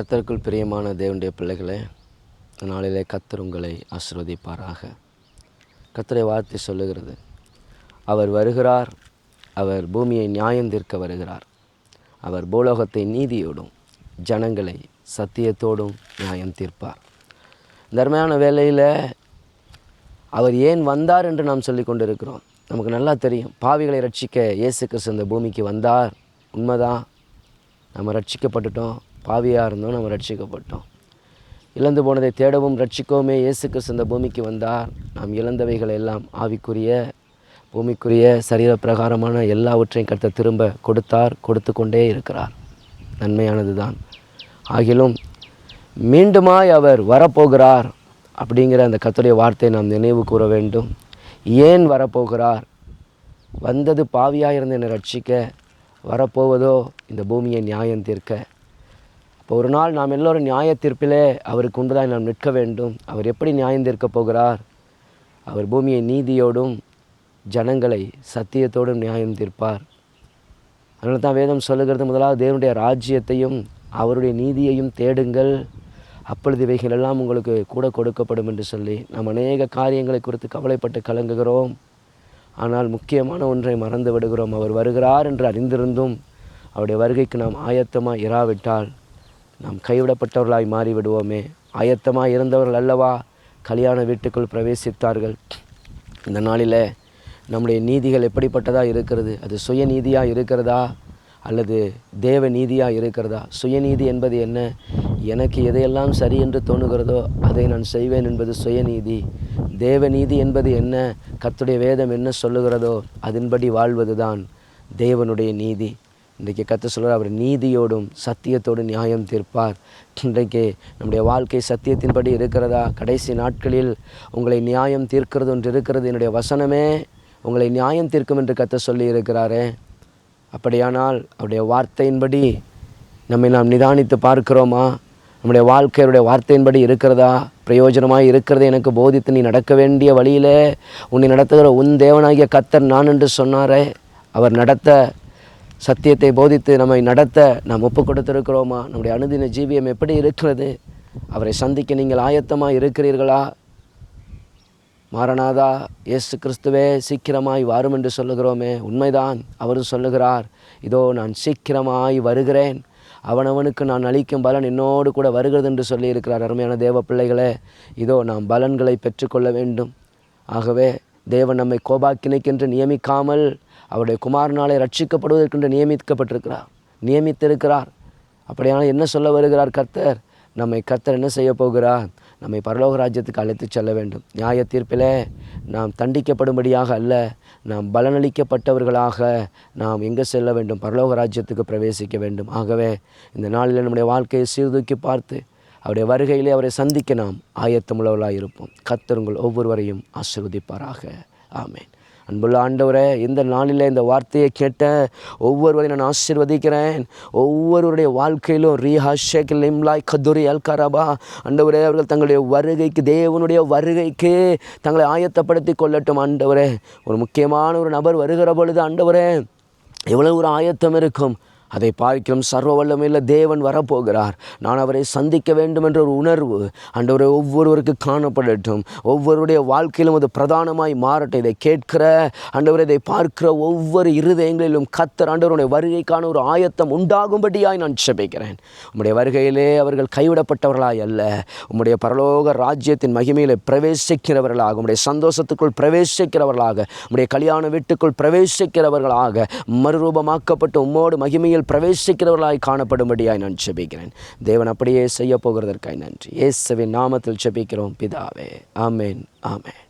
கத்தருக்குள் பிரியமான தேவனுடைய பிள்ளைகளே நாளிலே கத்தர் உங்களை ஆசிர்வதிப்பாராக. கத்தரை வார்த்தை சொல்லுகிறது அவர் வருகிறார் அவர் பூமியை நியாயம் தீர்க்க வருகிறார். அவர் பூலோகத்தை நீதியோடும் ஜனங்களை சத்தியத்தோடும் நியாயம் தீர்ப்பார். தர்மையான வேலையில் அவர் ஏன் வந்தார் என்று நாம் சொல்லி கொண்டிருக்கிறோம். நமக்கு நல்லா தெரியும் பாவிகளை ரட்சிக்க இயேசு கிறிஸ்து இந்த பூமிக்கு வந்தார். உண்மைதான். நம்ம ரட்சிக்கப்பட்டுட்டோம். பாவியாக இருந்தோம் நம்ம ரட்சிக்கப்பட்டோம். இழந்து போனதை தேடவும் ரட்சிக்கவுமே இயேசு கிறிஸ்து இந்த பூமிக்கு வந்தார். நாம் இழந்தவைகளை எல்லாம் ஆவிக்குரிய பூமிக்குரிய சரீர பிரகாரமான எல்லாவற்றையும் கர்த்தர் திரும்ப கொடுத்தார் கொடுத்து கொண்டே இருக்கிறார். நன்மையானது தான் ஆகிலும் மீண்டுமாய் அவர் வரப்போகிறார் அப்படிங்கிற அந்த கத்துடைய வார்த்தையை நாம் நினைவு கூற வேண்டும். ஏன் வரப்போகிறார்? வந்தது பாவியாக இருந்த என்னை ரட்சிக்க வரப்போவதோ இந்த பூமியை நியாயம் தீர்க்க. இப்போ ஒரு நாள் நாம் எல்லோரும் நியாய தீர்ப்பிலே அவருக்கு உண்டுதான் நாம் நிற்க வேண்டும். அவர் எப்படி நியாயம் தீர்க்கப் போகிறார்? அவர் பூமியை நீதியோடும் ஜனங்களை சத்தியத்தோடும் நியாயம் தீர்ப்பார். அதனால தான் வேதம் சொல்லுகிறது முதலாவது தேவனுடைய ராஜ்யத்தையும் அவருடைய நீதியையும் தேடுங்கள். அப்பொழுது இவைகள் எல்லாம் உங்களுக்கு கூட கொடுக்கப்படும் என்று சொல்லி நாம் அநேக காரியங்களை குறித்து கவலைப்பட்டு கலங்குகிறோம். ஆனால் முக்கியமான ஒன்றை மறந்து விடுகிறோம். அவர் வருகிறார் என்று அறிந்திருந்தும் அவருடைய வருகைக்கு நாம் ஆயத்தமாக இராவிட்டால் நாம் கைவிடப்பட்டவர்களாய் மாறிவிடுவோமே. ஆயத்தமாக இருந்தவர்கள் அல்லவா? கல்யாண வீட்டுக்குள் பிரவேசித்தார்கள். இந்த நாளில் நம்முடைய நீதிகள் எப்படிப்பட்டதாக இருக்கிறது? அது சுயநீதியாக இருக்கிறதா? அல்லது தேவ நீதியாக இருக்கிறதா? சுயநீதி என்பது என்ன? எனக்கு எதையெல்லாம் சரி என்று தோணுகிறதோ அதை நான் செய்வேன் என்பது சுயநீதி தேவநீதி என்பது என்ன? கத்துடைய வேதம் என்ன சொல்லுகிறதோ அதன்படி வாழ்வது தான் தேவனுடைய நீதி. இன்றைக்கு கற்று சொல்கிறார் அவர் நீதியோடும் சத்தியத்தோடும் நியாயம் தீர்ப்பார். இன்றைக்கு நம்முடைய வாழ்க்கை சத்தியத்தின்படி இருக்கிறதா? கடைசி நாட்களில் உங்களை நியாயம் தீர்க்கிறது ஒன்று இருக்கிறது. என்னுடைய வசனமே உங்களை நியாயம் தீர்க்கும் என்று கத்த சொல்லி இருக்கிறாரே. அப்படியானால் அவருடைய வார்த்தையின்படி நம்மை நாம் நிதானித்து பார்க்கிறோமா? நம்முடைய வாழ்க்கையுடைய வார்த்தையின்படி இருக்கிறதா? பிரயோஜனமாக இருக்கிறது. எனக்கு போதித்து நீ நடக்க வேண்டிய வழியிலே உன்னை நடத்துகிற உன் தேவனாகிய கத்தர் நான் என்று சொன்னாரே. அவர் நடத்த சத்தியத்தை போதித்து நம்மை நடத்த நாம் ஒப்பு கொடுத்திருக்கிறோமா? நம்முடைய அனுதின ஜீவியம் எப்படி இருக்கிறது? அவரை சந்திக்க நீங்கள் ஆயத்தமாக இருக்கிறீர்களா? மாரநாதா இயேசு கிறிஸ்துவே சீக்கிரமாய் வாரும் என்று சொல்லுகிறோமே. உண்மைதான் அவரும் சொல்லுகிறார் இதோ நான் சீக்கிரமாய் வருகிறேன். அவனவனுக்கு நான் அளிக்கும் பலன் என்னோடு கூட வருகிறது என்று சொல்லியிருக்கிறார் அருமையான தேவ பிள்ளைகளே. இதோ நாம் பலன்களை பெற்றுக்கொள்ள வேண்டும். ஆகவே தேவன் நம்மை கோபாக்கினைக்கென்று நியமிக்காமல் அவருடைய குமாரனாலே ரட்சிக்கப்படுவதற்கென்று நியமிக்கப்பட்டிருக்கிறார். நியமித்திருக்கிறார். அப்படியானால் என்ன சொல்ல வருகிறார் கர்த்தர்? நம்மை கர்த்தர் என்ன செய்ய போகிறார்? நம்மை பரலோக ராஜ்யத்துக்கு அழைத்து செல்ல வேண்டும். நியாய தீர்ப்பிலே நாம் தண்டிக்கப்படும்படியாக அல்ல நாம் பலனளிக்கப்பட்டவர்களாக நாம் எங்கே செல்ல வேண்டும்? பரலோக ராஜ்யத்துக்கு பிரவேசிக்க வேண்டும். ஆகவே இந்த நாளில் நம்முடைய வாழ்க்கையை சீர்தூக்கி பார்த்து அவருடைய வருகையிலே அவரை சந்திக்க நாம் ஆயத்தமுள்ளவர்களாக இருப்போம் கத்தருங்கள் ஒவ்வொருவரையும் ஆசிர்வதிப்பாராக. ஆமேன். அன்புள்ள ஆண்டவரே இந்த நாளில் இந்த வார்த்தையை கேட்ட ஒவ்வொருவரையும் நான் ஆசீர்வதிக்கிறேன். ஒவ்வொருவருடைய வாழ்க்கையிலும் ரீஹா ஷேக் லிம்லாய் கதுரி அல்காராபா ஆண்டவரே அவர்கள் தங்களுடைய வருகைக்கு தேவனுடைய வருகைக்கு தங்களை ஆயத்தப்படுத்தி கொள்ளட்டும் ஆண்டவரே. ஒரு முக்கியமான ஒரு நபர் வருகிற பொழுது ஆண்டவரே எவ்வளவு ஒரு ஆயத்தம் இருக்கும். அதை பார்க்கிறோம் சர்வ வல்லமையில் தேவன் வரப்போகிறார். நான் அவரை சந்திக்க வேண்டும் என்ற ஒரு உணர்வு ஆண்டவரை ஒவ்வொருவருக்கு காணப்படட்டும். ஒவ்வொருடைய வாழ்க்கையிலும் அது பிரதானமாய் மாறட்டும். இதை கேட்கிற அண்டவரை இதை பார்க்கிற ஒவ்வொரு இருதயங்களிலும் கத்தர் ஆண்டவருடைய வருகைக்கான ஒரு ஆயத்தம் உண்டாகும்படியாய் நான் செபிக்கிறேன் உம்முடைய வருகையிலே அவர்கள் கைவிடப்பட்டவர்களாய் அல்ல. உம்முடைய பரலோக ராஜ்யத்தின் மகிமையிலே பிரவேசிக்கிறவர்களாக உம்முடைய சந்தோஷத்துக்குள் பிரவேசிக்கிறவர்களாக உம்முடைய கல்யாண வீட்டுக்குள் பிரவேசிக்கிறவர்களாக மறுரூபமாக்கப்பட்டு உம்மோடு மகிமையில் பிரவேசிக்கிறவர்களாய் காணப்படும்படியாய் நான் செபிக்கிறேன் தேவன் அப்படியே செய்ய போகிறதற்காய் நன்றி. இயேசுவின் நாமத்தில் செபிக்கிறோம் பிதாவே ஆமேன் ஆமேன்.